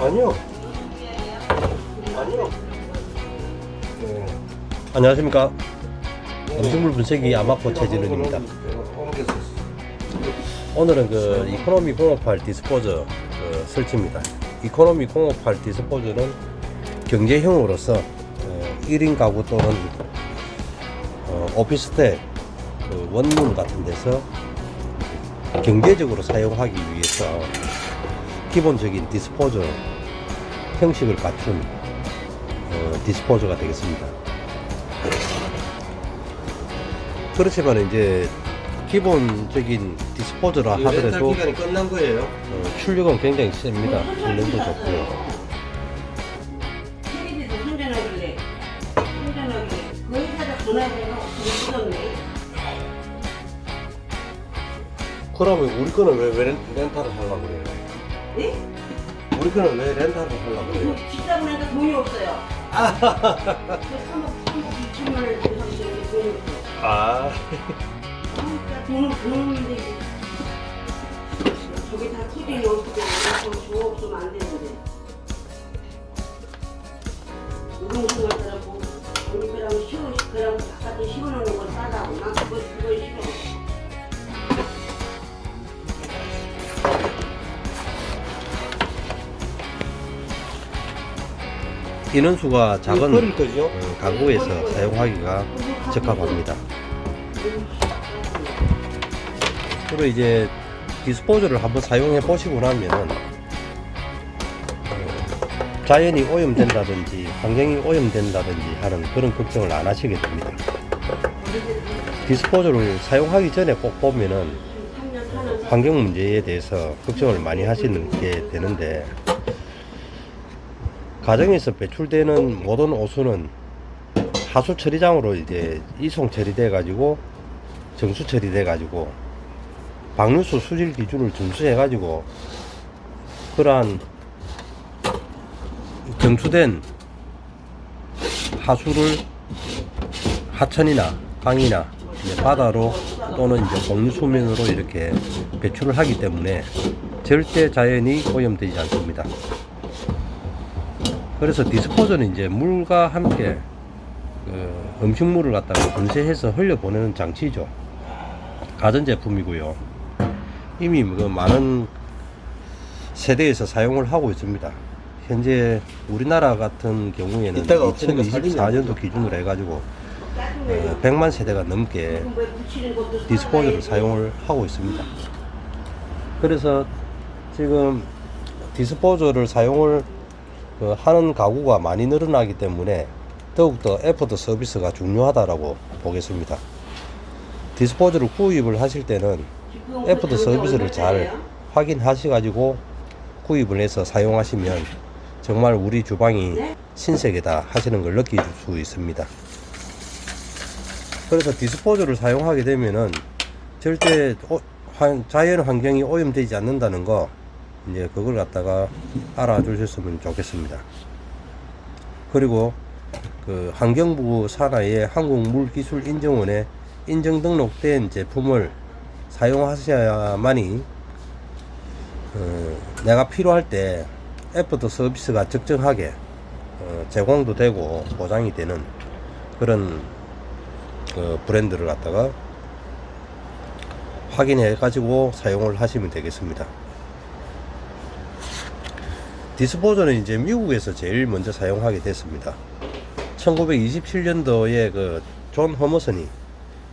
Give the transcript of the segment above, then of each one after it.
아니요. 아니요. 네. 안녕하십니까. 음식물 분석이 아마코 최진훈입니다. 오늘은 그 이코노미 058 디스포저 그 설치입니다. 이코노미 058 디스포저는 경제형으로서 어, 1인 가구 또는 어, 오피스텔 그 원룸 같은 데서 경제적으로 사용하기 위해서 기본적인 디스포저 형식을 갖춘 어, 디스포저가 되겠습니다. 그렇지만 이제 기본적인 디스포저라 하더라도 기간이 끝난 거예요. 어, 출력은 굉장히 셉니다. 출력도 좋고요. 그. 그러면 우리 거는 왜, 왜 렌, 렌탈을 하려고 그래요? 네? 우리 거는 왜 렌탈을 하려고 그래요? 그 비싸고 나니까 돈이 없어요. 그 3억, 3억 2천만 원 주고 샀는데 돈이 없어. 아, 아, 돈은 돈인데 이제 저기 다 TV는 어떻게 저줘 없으면 안 되는데. 우동순 같더라고. 우리 그랑 쉬워, 그랑 바깥에 씌워놓는 거 싸다고. 난 그거, 그거 싫어. 인원수가 작은 거죠? 어, 가구에서 사용하기가 적합합니다. 그리고 이제 디스포저를 한번 사용해 보시고 나면은 어, 자연이 오염된다든지 환경이 오염된다든지 하는 그런 걱정을 안 하시게 됩니다. 디스포저를 사용하기 전에 꼭 보면은 환경 문제에 대해서 걱정을 많이 하시는 게 되는데 가정에서 배출되는 모든 오수는 하수 처리장으로 이제 이송 처리돼 가지고 정수 처리돼 가지고 방류수 수질 기준을 준수해 가지고 그러한 정수된 하수를 하천이나 강이나 바다로 또는 이제 공유 수면으로 이렇게 배출을 하기 때문에 절대 자연이 오염되지 않습니다. 그래서 디스포저는 이제 물과 함께 그 음식물을 갖다가 분쇄해서 흘려보내는 장치죠. 가전제품이고요. 이미 그 많은 세대에서 사용을 하고 있습니다. 현재 우리나라 같은 경우에는 이따가 없으니까 살리면 2024년도 기준으로 해가지고 어, 100만 세대가 넘게 디스포저를 사용을 하고 있습니다. 그래서 지금 디스포저를 사용을 그 하는 가구가 많이 늘어나기 때문에 더욱더 애프터 서비스가 중요하다라고 보겠습니다. 디스포저를 구입을 하실 때는 애프터 서비스를 잘 확인하셔가지고 구입을 해서 사용하시면 정말 우리 주방이 신세계다 하시는 걸 느낄 수 있습니다. 그래서 디스포저를 사용하게 되면은 절대 오- 환- 자연 환경이 오염되지 않는다는 거 이제 그걸 갖다가 알아주셨으면 좋겠습니다. 그리고 그 환경부 산하의 한국물기술인정원에 인정 등록된 제품을 사용하셔야만이 어, 내가 필요할 때 애프터 서비스가 적정하게 어, 제공도 되고 보장이 되는 그런 그 브랜드를 갖다가 확인해 가지고 사용을 하시면 되겠습니다. 디스포저는 이제 미국에서 제일 먼저 사용하게 됐습니다. 1927년도에 그 존 허머슨이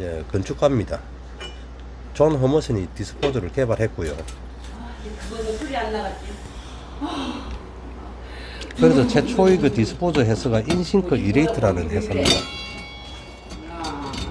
예, 건축가입니다. 존 허머슨이 디스포저를 개발했고요. 그래서 최초의 그 디스포저 회사가 인싱크 이레이트라는 회사입니다.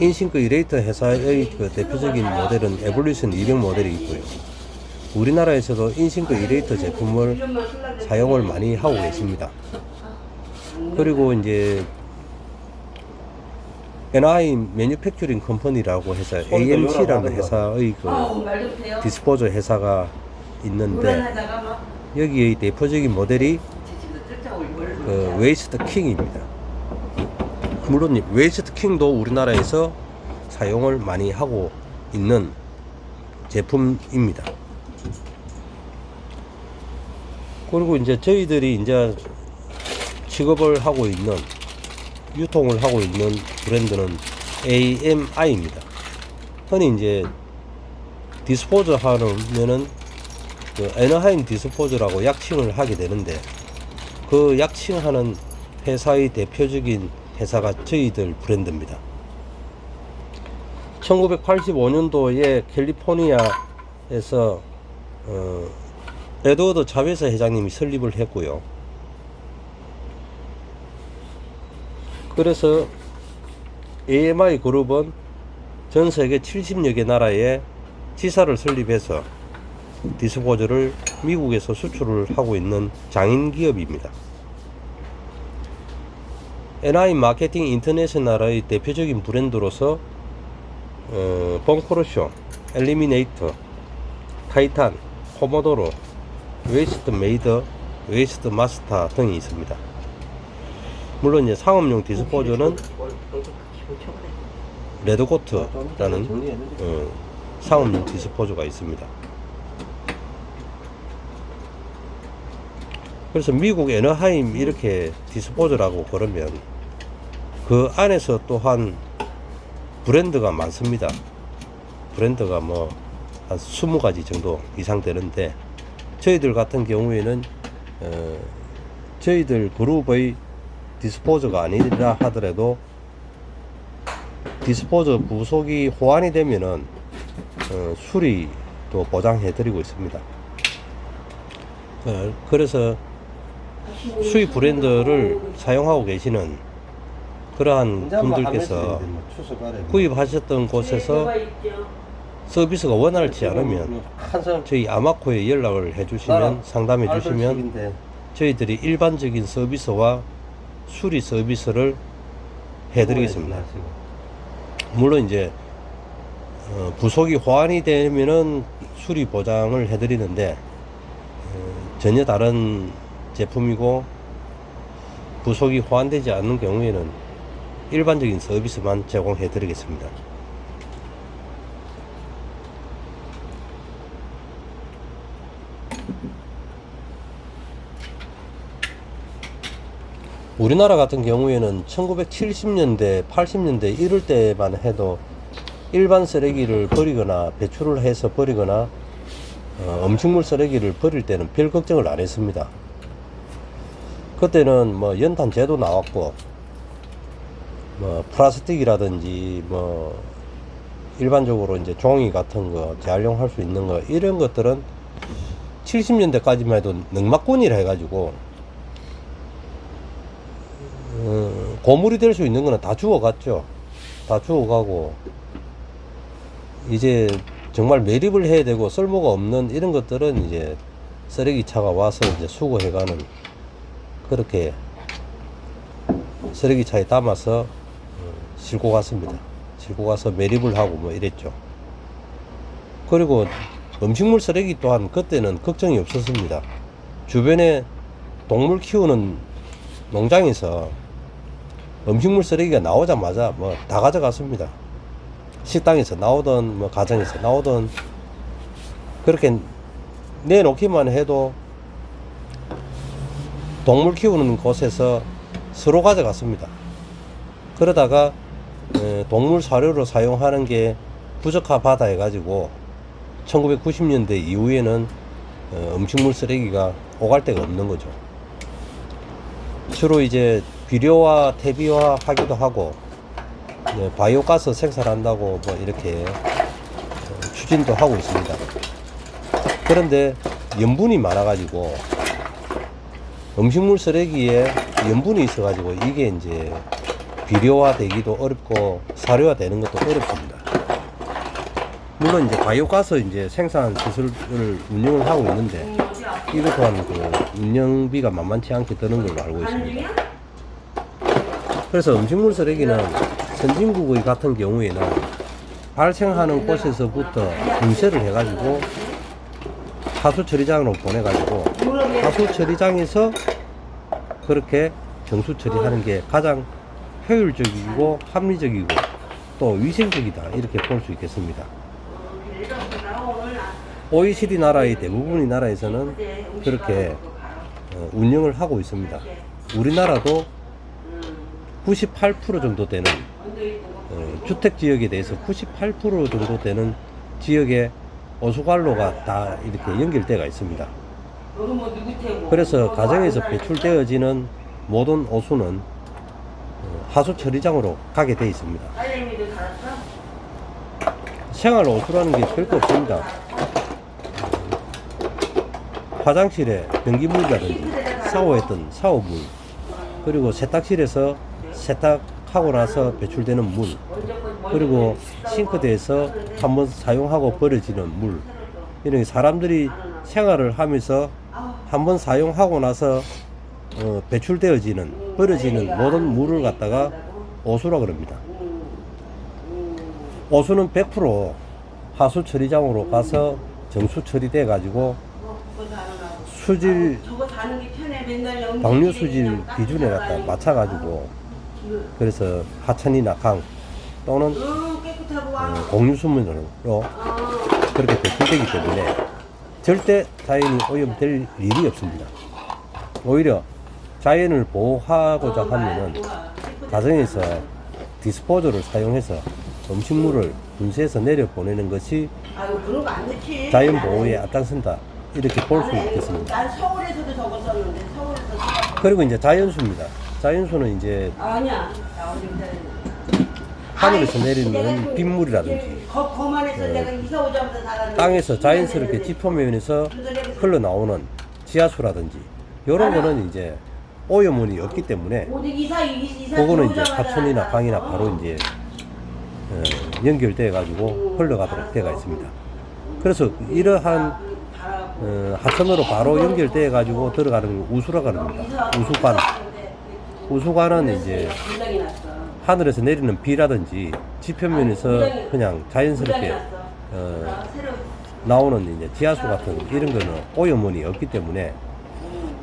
인싱크 이레이트 회사의 그 대표적인 모델은 에볼루션 200 모델이 있고요. 우리나라에서도 인싱크 이레이트 제품을 이름만 술라대 사용을 많이 하고 계십니다. 그리고 이제 NI 매뉴팩처링 컴퍼니라고 해서 AMC라는 회사의 그 말도 못해요. 디스포저 회사가 있는데 여기의 대표적인 모델이. 그 웨이스트 킹입니다. 물론 이 웨이스트 킹도 우리나라에서 사용을 많이 하고 있는 제품입니다. 그리고 이제 저희들이 이제 취급을 하고 있는 유통을 하고 있는 브랜드는 AMI입니다. 흔히 이제 디스포저 하면은 그 에너하임 디스포저라고 약칭을 하게 되는데 그 약칭하는 회사의 대표적인 회사가 저희들 브랜드입니다. 1985년도에 캘리포니아에서 어, 에드워드 자베스 회장님이 설립을 했고요. 그래서 AMI 그룹은 전 세계 70여 개 나라에 지사를 설립해서 디스포저를 미국에서 수출을 하고 있는 장인 기업입니다. NI 마케팅 인터내셔널의 대표적인 브랜드로서 어, 벙커로쇼, 엘리미네이터, 타이탄, 코모도로, 웨이스트 메이더, 웨이스트 마스터 등이 있습니다. 물론 이제 상업용 디스포저는 레드코트라는 어, 상업용 디스포저가 있습니다. 그래서 미국 에너하임 이렇게 디스포저라고 그러면 그 안에서 또한 브랜드가 많습니다. 브랜드가 뭐 한 20가지 정도 이상 되는데 저희들 같은 경우에는 어, 저희들 그룹의 디스포저가 아니라 하더라도 디스포저 부속이 호환이 되면은 어, 수리도 보장해 드리고 있습니다. 어, 그래서 수입 브랜드를 사용하고 계시는 그러한 분들께서 구입하셨던 곳에서 서비스가 원활치 않으면 저희 아마코에 연락을 해주시면 상담해 주시면 저희들이 일반적인 서비스와 수리 서비스를 해드리겠습니다. 물론 이제 어, 부속이 호환이 되면은 수리 보장을 해드리는데 어, 전혀 다른 제품이고 부속이 호환되지 않는 경우에는 일반적인 서비스만 제공해 드리겠습니다. 우리나라 같은 경우에는 1970년대, 80년대 이럴 때만 해도 일반 쓰레기를 버리거나 배출을 해서 버리거나 어, 음식물 쓰레기를 버릴 때는 별 걱정을 안 했습니다. 그때는 뭐 연탄 제도 나왔고 뭐 플라스틱이라든지 뭐 일반적으로 이제 종이 같은 거 재활용할 수 있는 거 이런 것들은 70년대까지만 해도 능막군이라 해가지고 어, 고물이 될 수 있는 거는 다 주워갔죠. 다 주워가고 이제 정말 매립을 해야 되고 쓸모가 없는 이런 것들은 이제 쓰레기차가 와서 이제 수거해가는 그렇게 쓰레기차에 담아서 어, 싣고 갔습니다. 싣고 가서 매립을 하고 뭐 이랬죠. 그리고 음식물 쓰레기 또한 그때는 걱정이 없었습니다. 주변에 동물 키우는 농장에서 음식물 쓰레기가 나오자마자 뭐 다 가져갔습니다. 식당에서 나오던 뭐 가정에서 나오던 그렇게 내놓기만 해도 동물 키우는 곳에서 서로 가져갔습니다. 그러다가 에, 동물 사료로 사용하는 게 부적합하다 해가지고 1990년대 이후에는 어, 음식물 쓰레기가 오갈 데가 없는 거죠. 주로 이제 비료와 퇴비화 하기도 하고 네, 바이오가스 생산한다고 뭐 이렇게 어, 추진도 하고 있습니다. 그런데 염분이 많아가지고 음식물 쓰레기에 염분이 있어가지고 이게 이제 비료화 되기도 어렵고 사료화 되는 것도 어렵습니다. 물론 이제 바이오가스 이제 생산 시설을 운영을 하고 있는데 이것 또한 그 운영비가 만만치 않게 드는 걸로 알고 있습니다. 그래서 음식물 쓰레기는 선진국의 같은 경우에는 발생하는 곳에서부터 분쇄를 해가지고 하수 처리장으로 보내가지고 하수 처리장에서 그렇게 정수 처리하는 게 가장 효율적이고 합리적이고 또 위생적이다 이렇게 볼 수 있겠습니다. OECD 나라의 대부분의 나라에서는 그렇게 어, 운영을 하고 있습니다. 우리나라도 98% 정도 되는 어, 주택 지역에 대해서 98% 정도 되는 지역에 오수관로가 다 이렇게 연결되어 있습니다. 그래서 가정에서 배출되어지는 모든 오수는 어, 하수 처리장으로 가게 되어 있습니다. 생활 오수라는 게 별거 없습니다. 화장실에 변기물이라든지 샤워했던 샤워물 그리고 세탁실에서 세탁하고 나서 배출되는 물 그리고 싱크대에서 한 번 사용하고 버려지는 물 이런 게 사람들이 생활을 하면서 한 번 사용하고 나서 어, 배출되어지는 버려지는 모든 물을 갖다가 오수라 그럽니다. 오수는 100% 하수 처리장으로 가서 정수 처리돼 가지고 수질 방류 수질 기준에 갖다 맞춰 가지고 그래서 하천이나 강 또는 어, 공유수문으로 아, 그렇게 배출되기 때문에 절대 자연이 오염될 일이 없습니다. 오히려 자연을 보호하고자 어, 하면은 가정에서 디스포저를 사용해서 음식물을 분쇄해서 내려 보내는 것이 자연 보호에 앞장선다 이렇게 볼 수 있겠습니다. 그리고 이제 자연수입니다. 자연수는 이제 아니야 나 어디 기다리는 하늘에서 내리는 그- 빗물이라든지 거, 거만해서 내가 이사 오자마자 나갔는데 땅에서 자연스럽게 지표면에서 흘러나오는 지하수라든지 이런 거는 이제 오염원이 없기 때문에 이사 이사 그거는 이제 들어오자마자 하천이나 나갔어. 강이나 바로 이제 어, 연결돼 가지고 흘러가도록 되어 있습니다. 그래서 이러한 바라고. 어, 하천으로 바로 연결돼 가지고 들어가는 걸 우수라고 합니다. 우수관. 우수관은 이제 났어. 하늘에서 내리는 비라든지 지표면에서 분장이- 그냥 자연스럽게. 어, 나 새로 나오는 이제 지하수 같은 이런 거는 오염원이 없기 때문에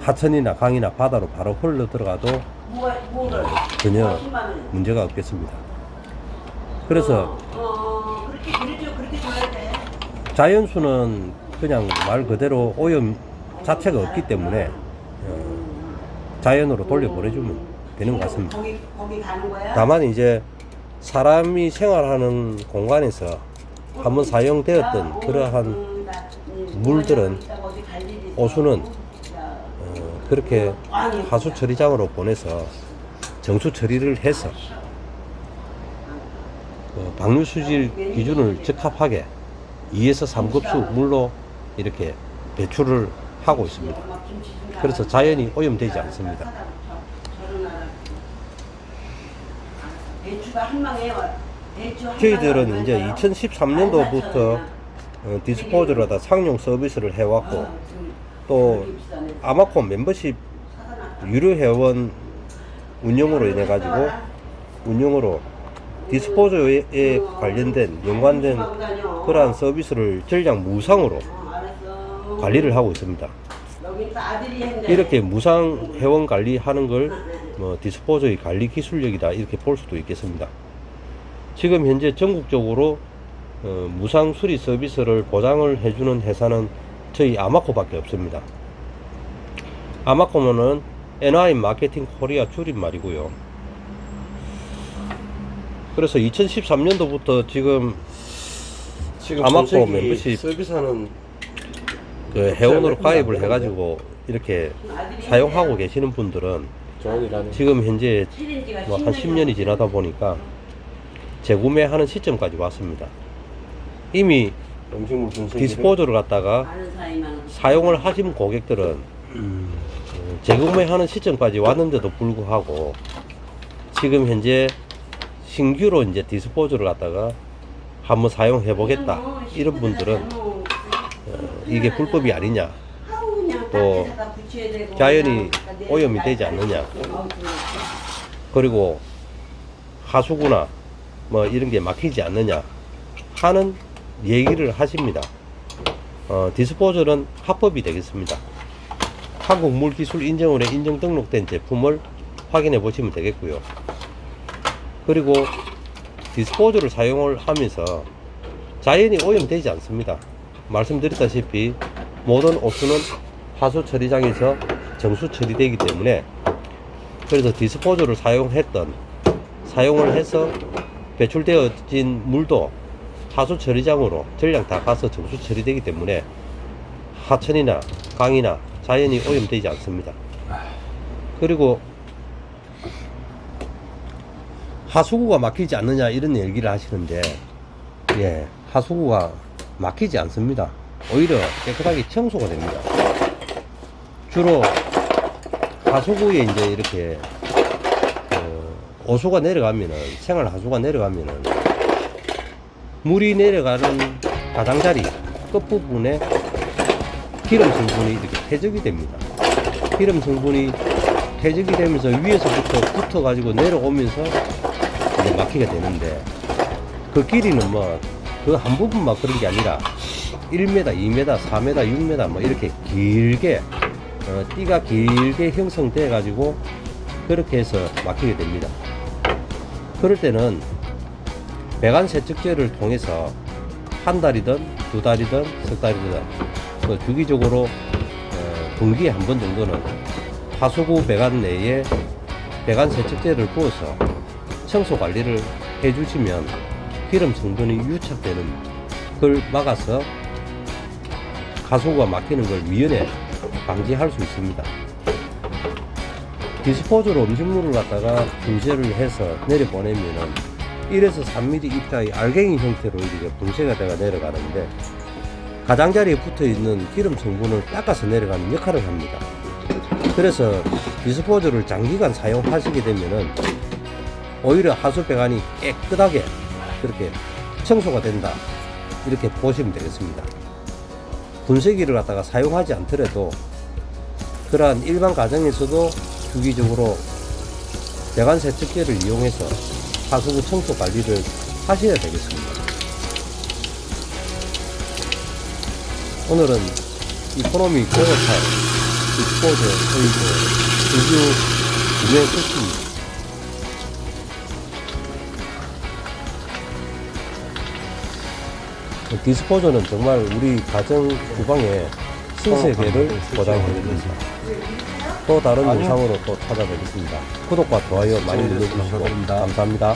하천이나 강이나 바다로 바로 흘러 들어가도 전혀. 문제가 없겠습니다. 그래서 어, 어. 자연수는 그냥 말 그대로 오염 자체가 없기 때문에 어, 자연으로 돌려보내주면 되는 것 같습니다. 거기 거기 가는 거야? 다만 이제 사람이 생활하는 공간에서 한번 사용되었던 그러한 물들은 오수는 어, 그렇게 하수 처리장으로 보내서 정수 처리를 해서 어, 방류 수질 기준을 적합하게 2에서 3급수 물로 이렇게 배출을 하고 있습니다. 그래서 자연이 오염되지 않습니다. 한 방에 한 저희들은 이제 와요. 2013년도부터 어, 디스포즈를 하다 상용 서비스를 해왔고 아, 또. 아마콘 멤버십. 유료 회원 운영으로 인해 가지고 운영으로 디스포저에 관련된 연관된 그러한 서비스를 전량 무상으로 어. 관리를 하고 있습니다. 이렇게 무상 회원 관리하는 걸 뭐 디스포저의 관리 기술력이다 이렇게 볼 수도 있겠습니다. 지금 현재 전국적으로 어, 무상 수리 서비스를 보장을 해주는 회사는 저희 아마코밖에 없습니다. 아마코는 NI 마케팅 코리아 줄임말이고요. 그래서 2013년도부터 지금 지금 아마코 멤버십 서비스하는 그 회원으로 가입을 해가지고 이렇게 사용하고 계시는 분들은 조언이라는 지금 현재 뭐 한 10년이 지나다 보니까 재구매하는 시점까지 왔습니다. 이미 음식물 디스포저를 갖다가 사용을 하신 고객들은 어, 재구매하는 시점까지 왔는데도 불구하고 지금 현재 신규로 이제 디스포저를 갖다가 한번 사용해 보겠다 이런 분들은 어, 이게 불법이 아니냐. 또 자연이 오염이 되지 않느냐 그리고 하수구나 뭐 이런 게 막히지 않느냐 하는 얘기를 하십니다. 어, 디스포저는 합법이 되겠습니다. 한국 물기술 인증원에 인증 등록된 제품을 확인해 보시면 되겠고요. 그리고 디스포저를 사용을 하면서 자연이 오염되지 않습니다. 말씀드렸다시피 모든 오수는 하수 처리장에서 정수 처리되기 때문에 그래서 디스포저를 사용했던 사용을 해서 배출되어진 물도 하수 처리장으로 전량 다 가서 정수 처리되기 때문에 하천이나 강이나 자연이 오염되지 않습니다. 그리고 하수구가 막히지 않느냐 이런 얘기를 하시는데 예 하수구가 막히지 않습니다. 오히려 깨끗하게 청소가 됩니다. 주로 하수구에 이제 이렇게 어, 오수가 내려가면은 생활 하수가 내려가면은 물이 내려가는 가장자리 끝부분에 기름 성분이 이렇게 퇴적이 됩니다. 기름 성분이 퇴적이 되면서 위에서부터 붙어 가지고 내려오면서 이제 막히게 되는데 그 길이는 뭐 그 한 부분만 그런 게 아니라 1m, 2m, 4m, 6m 뭐 이렇게 길게 어, 띠가 길게 형성돼 가지고 그렇게 해서 막히게 됩니다. 그럴 때는 배관 세척제를 통해서 한 달이든 두 달이든 석 달이든 그 주기적으로 어, 분기에 한 번 정도는 하수구 배관 내에 배관 세척제를 부어서 청소 관리를 해주시면 기름 성분이 유착되는 걸 막아서 가수구가 막히는 걸 미연에 방지할 수 있습니다. 디스포저로 음식물을 갖다가 분쇄를 해서 내려보내면은 1에서 3mm 입자의 알갱이 형태로 이렇게 분쇄가 돼가 내려가는데 가장자리에 붙어 있는 기름 성분을 닦아서 내려가는 역할을 합니다. 그래서 디스포저를 장기간 사용하시게 되면은 오히려 하수 배관이 깨끗하게 그렇게 청소가 된다. 이렇게 보시면 되겠습니다. 분쇄기를 갖다가 사용하지 않더라도 그러한 일반 가정에서도 주기적으로 배관 세척제를 이용해서 하수구 청소 관리를 하셔야 되겠습니다. 오늘은 이코노미 고고차 디스포저 오일도 리뷰 구매했습니다. 디스포저는 정말 우리 가정 주방의 신세계를 보장해 드립니다. 또 다른 영상으로 또 찾아뵙겠습니다. 구독과 좋아요 많이 눌러주시고 감사합니다.